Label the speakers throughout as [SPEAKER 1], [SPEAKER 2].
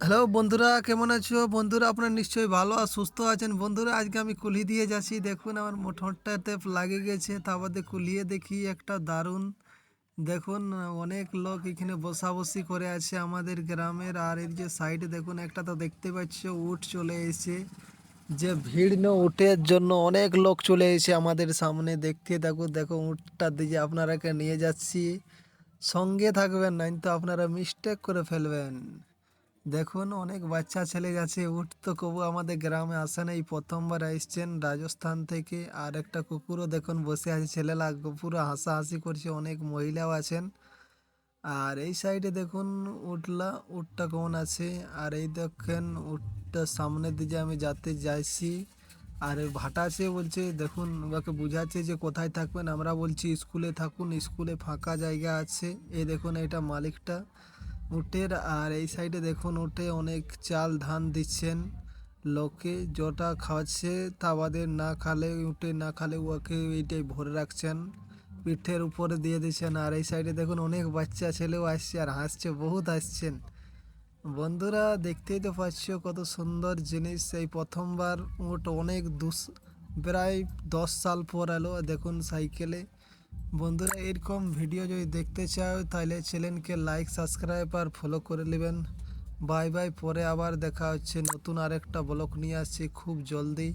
[SPEAKER 1] Hello বন্ধুরা, কেমন আছো? বন্ধুরা, আপনারা নিশ্চয়ই ভালো আর সুস্থ আছেন। বন্ধুরা, আজকে আমি কুলি দিয়ে যাচ্ছি। দেখুন, আমার মোটরটাতে লাগে গেছে তারপরে কুলিয়ে দেখি, একটা দারুণ। দেখুন, অনেক লোক এখানে বসাবসি করে আছে আমাদের গ্রামের। আর এর যে সাইডে দেখুন, একটা তো দেখতে পাচ্ছ উঠ চলে এসে যে ভিড় না উঠের জন্য অনেক লোক চলে এসে আমাদের সামনে। দেখতে দেখো দেখো উঠটা দিয়ে আপনারাকে নিয়ে যাচ্ছি। সঙ্গে থাকবেন নাই তো আপনারা মিস্টেক করে ফেলবেন। দেখুন, অনেক বাচ্চা ছেলে গেছে। উঠ তো কবু, আমাদের গ্রামে আসে না এই প্রথমবার এসছেন রাজস্থান থেকে। আর একটা কুকুরও দেখুন, বসে আছে। ছেলেরা পুরো হাসাহাসি করছে। অনেক মহিলাও আছেন। আর এই সাইডে দেখুন, উঠলা, উঠটা কেমন আছে? আর এই দেখেন উটটা সামনের দিকে আমি যাতে যাইছি। আর ভাটা আছে বলছে, দেখুন, ওকে বুঝাচ্ছে যে কোথায় থাকবেন। আমরা বলছি, স্কুলে থাকুন, স্কুলে ফাঁকা জায়গা আছে। এই দেখুন এটা মালিকটা। উটের আর এই সাইডে দেখুন উঠে অনেক চাল ধান দিচ্ছেন। লোকে যটা খাওয়াচ্ছে তা বাদে না খালে উঠে না খালে ওকে এইটাই ভরে রাখছেন। পিঠের উপরে দিয়ে দিচ্ছেন। আর এই সাইডে দেখুন অনেক বাচ্চা ছেলেও আসছে আর হাসছে, বহুত আসছেন বন্ধুরা, দেখতেই তো পাচ্ছ কত সুন্দর জিনিস। এই প্রথমবার উট অনেক দুস, প্রায় দশ সাল পর এলো। দেখুন সাইকেলে বন্ধুরা, এরকম ভিডিও যদি দেখতে চাও, তাহলে চ্যানেলকে লাইক সাবস্ক্রাইব আর ফলো করে নেবেন। বাই বাই পরে আবার দেখা হচ্ছে নতুন আরেকটা ব্লগ নিয়ে আসছি খুব জলদি।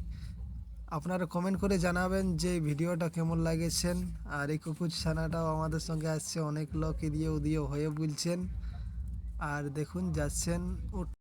[SPEAKER 1] আপনারা কমেন্ট করে জানাবেন যে ভিডিওটা কেমন লাগেছেন। আর এই কুকুর ছানাটাও আমাদের সঙ্গে আসছে, অনেক লোক এদিয়ে ওদিয়ে হয়ে বলছেন। আর দেখুন, যাচ্ছেন